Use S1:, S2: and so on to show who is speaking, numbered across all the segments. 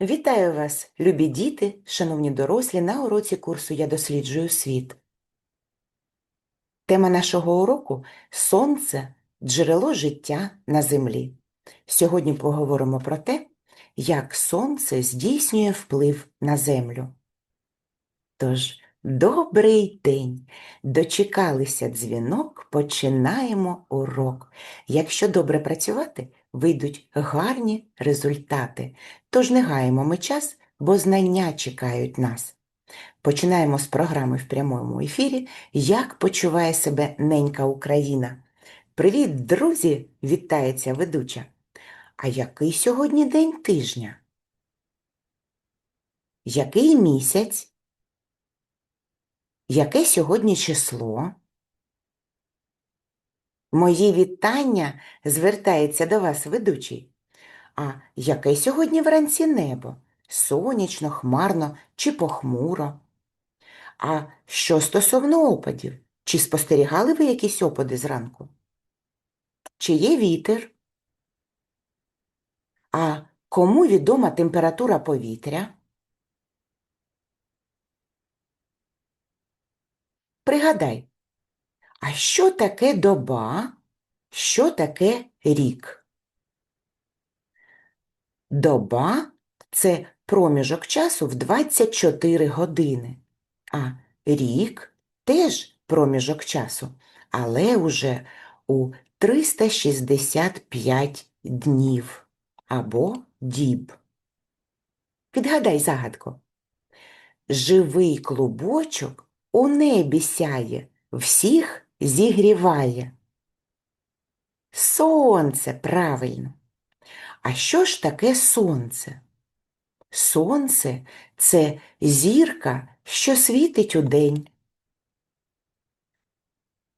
S1: Вітаю вас, любі діти, шановні дорослі, на уроці курсу Я досліджую світ. Тема нашого уроку Сонце джерело життя на землі. Сьогодні поговоримо про те, як сонце здійснює вплив на землю. Тож, добрий день! Дочекалися дзвінок, починаємо урок. Якщо добре працювати, вийдуть гарні результати. Тож не гаємо ми час, бо знання чекають нас. Починаємо з програми в прямому ефірі Як почуває себе ненька Україна. Привіт, друзі! Вітається ведуча. А який сьогодні день тижня? Який місяць? Яке сьогодні число? Мої вітання звертається до вас ведучий. А яке сьогодні вранці небо? Сонячно, хмарно чи похмуро? А що стосовно опадів? Чи спостерігали ви якісь опади зранку? Чи є вітер? А кому відома температура повітря? Пригадай, а що таке доба? Що таке рік? Доба це проміжок часу в 24 години, а рік теж проміжок часу, але уже у 365 днів або діб. Підгадай загадку. Живий клубочок у небі сяє, всіх зігріває. Сонце, правильно. А що ж таке сонце? Сонце це зірка, що світить удень.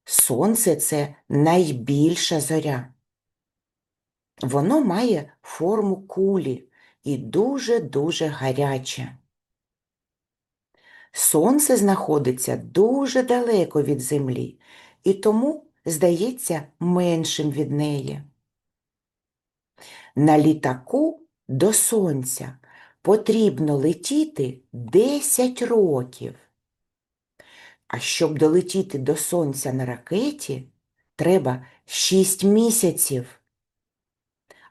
S1: Сонце це найбільша зоря. Воно має форму кулі і дуже-дуже гаряче. Сонце знаходиться дуже далеко від землі і тому здається меншим від неї. На літаку до сонця потрібно летіти 10 років. А щоб долетіти до сонця на ракеті, треба 6 місяців.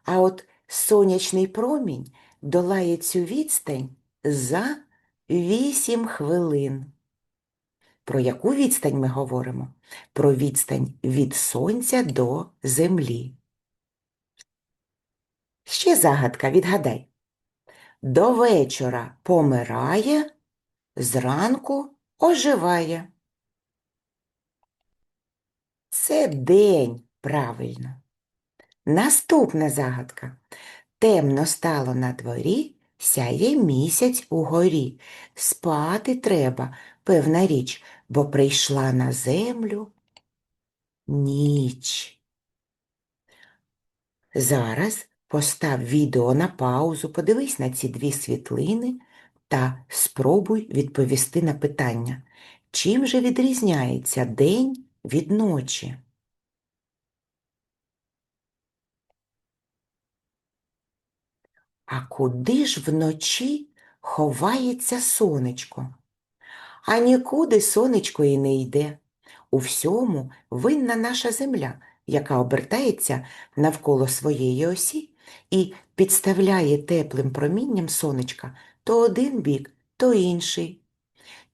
S1: А от сонячний промінь долає цю відстань за 8 хвилин. Про яку відстань ми говоримо? Про відстань від сонця до землі. Ще загадка, відгадай. До вечора помирає, зранку оживає. Це день, правильно. Наступна загадка. Темно стало на дворі, сяє місяць угорі. Спати треба, певна річ, бо прийшла на землю ніч. Зараз постав відео на паузу, подивись на ці дві світлини та спробуй відповісти на питання, чим же відрізняється день від ночі? А куди ж вночі ховається сонечко? А нікуди сонечко і не йде. У всьому винна наша земля, яка обертається навколо своєї осі і підставляє теплим промінням сонечка то один бік, то інший.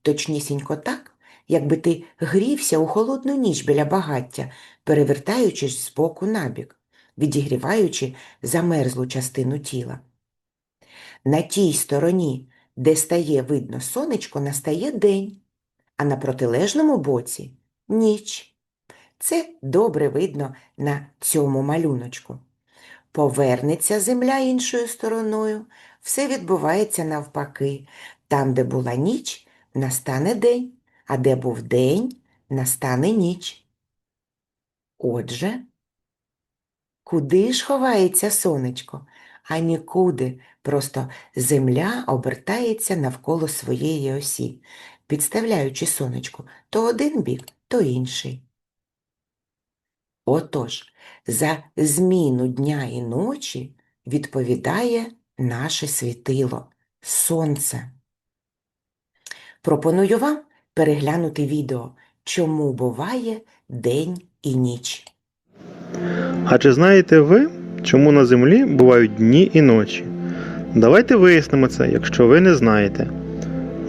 S1: Точнісінько так, якби ти грівся у холодну ніч біля багаття, перевертаючись з боку на бік, відігріваючи замерзлу частину тіла. На тій стороні, де стає видно сонечко, настає день, а на протилежному боці ніч. Це добре видно на цьому малюночку. Повернеться земля іншою стороною, все відбувається навпаки. Там, де була ніч, настане день, а де був день, настане ніч. Отже, куди ж ховається сонечко? А нікуди, просто земля обертається навколо своєї осі, підставляючи сонечку то один бік, то інший. Отож, за зміну дня і ночі відповідає наше світило сонце. Пропоную вам переглянути відео Чому буває день і ніч.
S2: А чи знаєте ви, чому на землі бувають дні і ночі? Давайте вияснимо це, якщо ви не знаєте.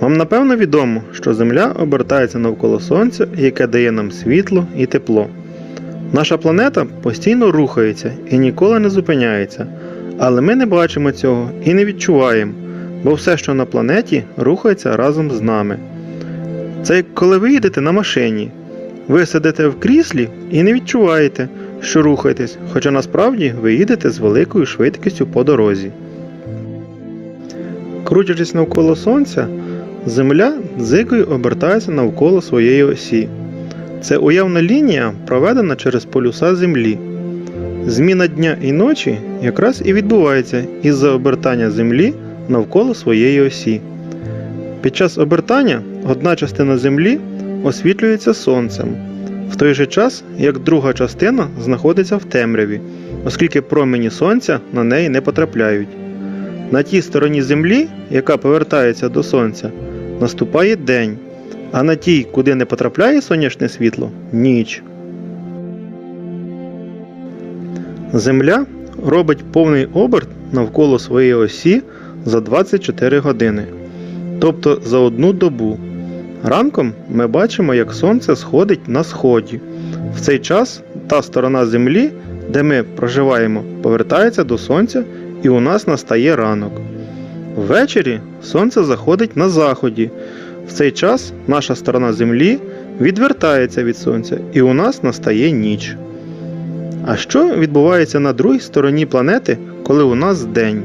S2: Вам напевно відомо, що Земля обертається навколо Сонця, яке дає нам світло і тепло. Наша планета постійно рухається і ніколи не зупиняється, але ми не бачимо цього і не відчуваємо, бо все, що на планеті, рухається разом з нами. Це як коли ви їдете на машині. Ви сидите в кріслі і не відчуваєте, що рухаєтесь, хоча насправді ви їдете з великою швидкістю по дорозі. Крутячись навколо Сонця, Земля дзикою обертається навколо своєї осі. Це уявна лінія, проведена через полюса Землі. Зміна дня і ночі якраз і відбувається із-за обертання Землі навколо своєї осі. Під час обертання одна частина Землі освітлюється сонцем, в той же час як друга частина знаходиться в темряві, оскільки промені сонця на неї не потрапляють. На тій стороні Землі, яка повертається до сонця, наступає день, а на тій, куди не потрапляє сонячне світло ніч. Земля робить повний оберт навколо своєї осі за 24 години, тобто за одну добу. Ранком ми бачимо, як сонце сходить на сході. В цей час та сторона Землі, де ми проживаємо, повертається до сонця і у нас настає ранок. Ввечері сонце заходить на заході. В цей час наша сторона Землі відвертається від сонця і у нас настає ніч. А що відбувається на другій стороні планети, коли у нас день?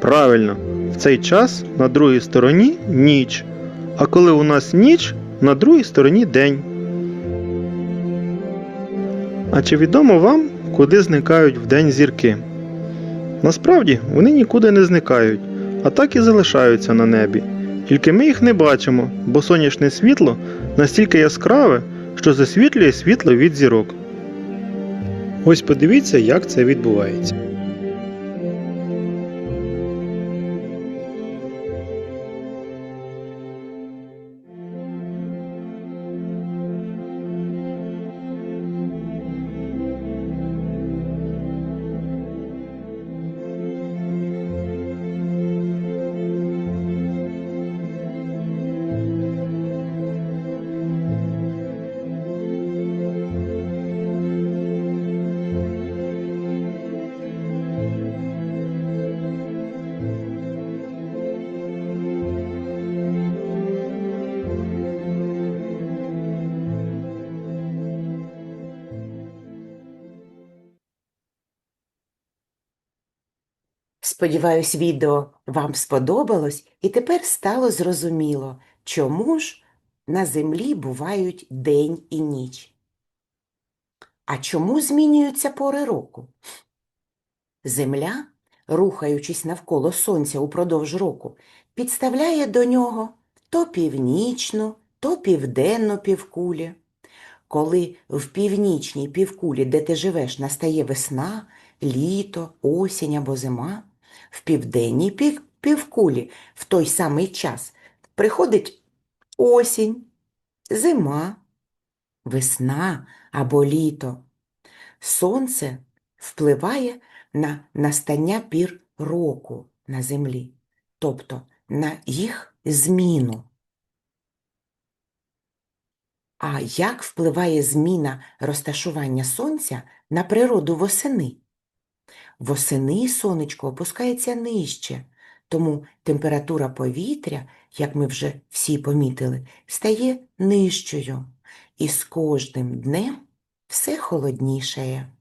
S2: Правильно, в цей час на другій стороні ніч. А коли у нас ніч, на другій стороні день. А чи відомо вам, куди зникають вдень зірки? Насправді вони нікуди не зникають, а так і залишаються на небі. Тільки ми їх не бачимо, бо сонячне світло настільки яскраве, що засвітлює світло від зірок. Ось подивіться, як це відбувається.
S1: Сподіваюсь, відео вам сподобалось і тепер стало зрозуміло, чому ж на землі бувають день і ніч. А чому змінюються пори року? Земля, рухаючись навколо сонця упродовж року, підставляє до нього то північну, то південну півкулі. Коли в північній півкулі, де ти живеш, настає весна, літо, осінь або зима, в південній півкулі в той самий час приходить осінь, зима, весна або літо. Сонце впливає на настання пір року на землі, тобто на їх зміну. А як впливає зміна розташування сонця на природу восени? Восени сонечко опускається нижче, тому температура повітря, як ми вже всі помітили, стає нижчою, і з кожним днем все холоднішає.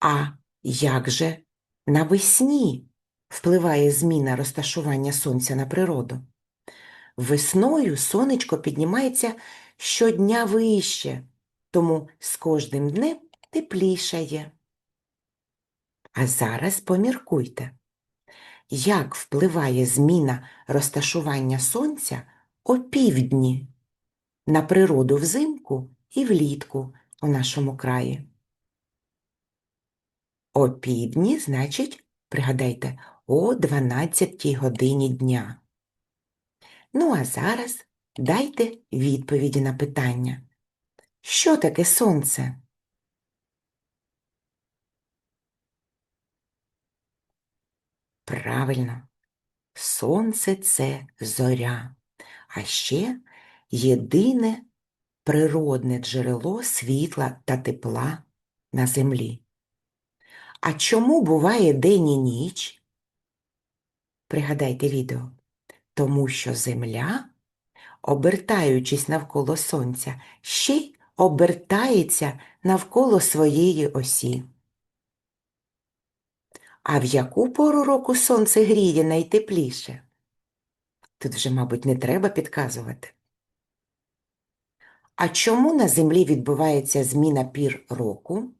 S1: А як же навесні впливає зміна розташування сонця на природу? Весною сонечко піднімається щодня вище, тому з кожним днем теплішає. А зараз поміркуйте, як впливає зміна розташування сонця опівдні на природу взимку і влітку у нашому краї. Опівдні, значить, Пригадайте, о 12 годині дня. Ну а зараз дайте відповіді на питання. Що таке сонце? Правильно, сонце це зоря, а ще єдине природне джерело світла та тепла на землі. А чому буває день і ніч? Пригадайте відео. Тому що Земля, обертаючись навколо Сонця, ще й обертається навколо своєї осі. А в яку пору року сонце гріє найтепліше? Тут вже, мабуть, не треба підказувати. А чому на Землі відбувається зміна пір року?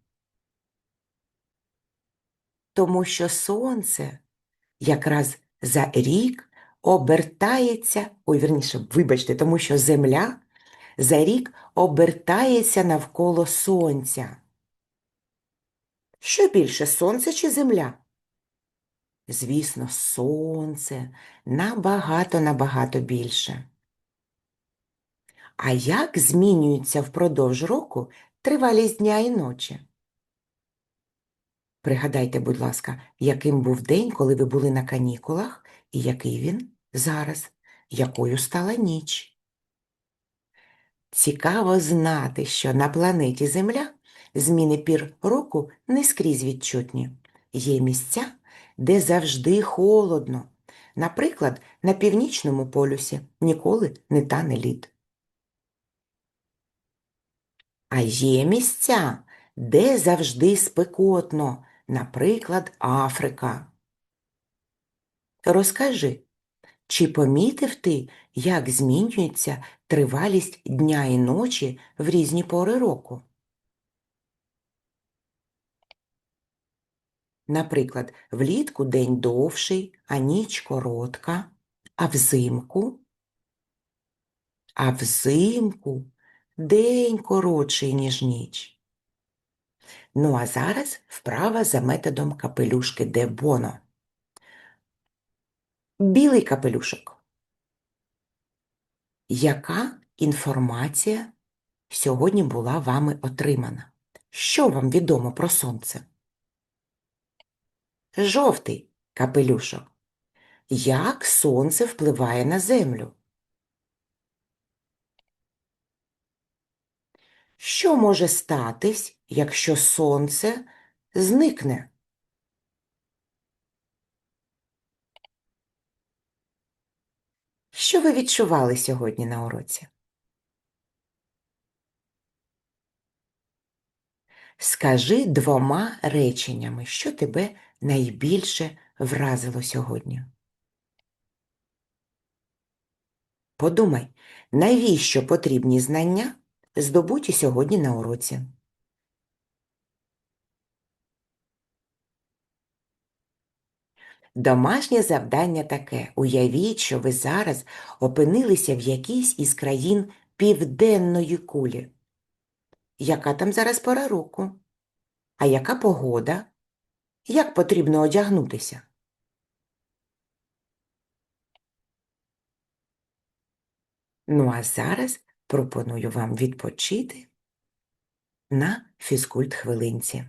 S1: Тому що сонце якраз за рік обертається, ой, верніше, вибачте, тому що Земля за рік обертається навколо Сонця. Що більше, Сонце чи Земля? Звісно, Сонце набагато-набагато більше. А як змінюється впродовж року тривалість дня і ночі? Пригадайте, будь ласка, яким був день, коли ви були на канікулах, і який він зараз, якою стала ніч. Цікаво знати, що на планеті Земля зміни пір року не скрізь відчутні. Є місця, де завжди холодно. Наприклад, на північному полюсі ніколи не тане лід. А є місця, де завжди спекотно, наприклад, Африка. Розкажи, чи помітив ти, як змінюється тривалість дня і ночі в різні пори року? Наприклад, влітку день довший, а ніч коротка, а взимку? А взимку день коротший, ніж ніч. Ну а зараз вправа за методом капелюшки де Боно. Білий капелюшок. Яка інформація сьогодні була вами отримана? Що вам відомо про сонце? Жовтий капелюшок. Як сонце впливає на землю? Що може статись, якщо сонце зникне? Що ви відчували сьогодні на уроці? Скажи двома реченнями, що тебе найбільше вразило сьогодні. Подумай, навіщо потрібні знання, здобуті сьогодні на уроці? Домашнє завдання таке. Уявіть, що ви зараз опинилися в якійсь із країн південної кулі. Яка там зараз пора року? А яка погода? Як потрібно одягнутися? Ну а зараз пропоную вам відпочити на фізкульт хвилинці.